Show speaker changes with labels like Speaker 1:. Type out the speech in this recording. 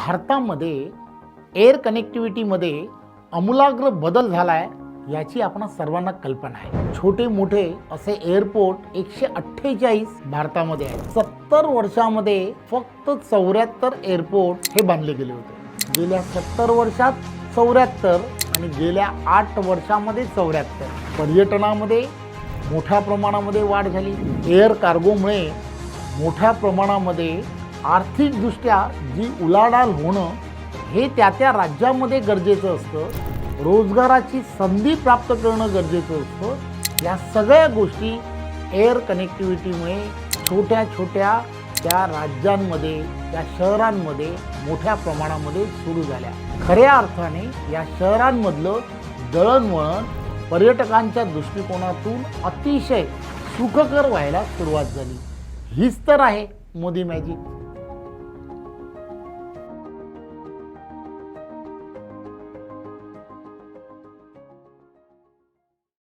Speaker 1: भारतामध्ये एअर कनेक्टिव्हिटीमध्ये अमूलाग्र बदल झाला आहे याची आपण सर्वांना कल्पना आहे. छोटे मोठे असे एअरपोर्ट एकशे अठ्ठेचाळीस भारतामध्ये आहे सत्तर वर्षामध्ये फक्त चौऱ्याहत्तर एअरपोर्ट हे बांधले गेले होते. गेल्या सत्तर वर्षात चौऱ्याहत्तर आणि गेल्या आठ वर्षामध्ये चौऱ्याहत्तर. पर्यटनामध्ये मोठ्या प्रमाणामध्ये वाढ झाली. एअर कार्गोमुळे मोठ्या प्रमाणामध्ये आर्थिकदृष्ट्या जी उलाढाल होणं हे त्या त्या राज्यामध्ये गरजेचं असतं. रोजगाराची संधी प्राप्त करणं गरजेचं असतं. या सगळ्या गोष्टी एअर कनेक्टिव्हिटीमुळे छोट्या छोट्या त्या राज्यांमध्ये त्या शहरांमध्ये मोठ्या प्रमाणामध्ये सुरू झाल्या. खऱ्या अर्थाने या शहरांमधलं दळणवळण पर्यटकांच्या दृष्टिकोनातून अतिशय सुखकर व्हायला सुरुवात झाली. हीच तर आहे मोदी मॅजिक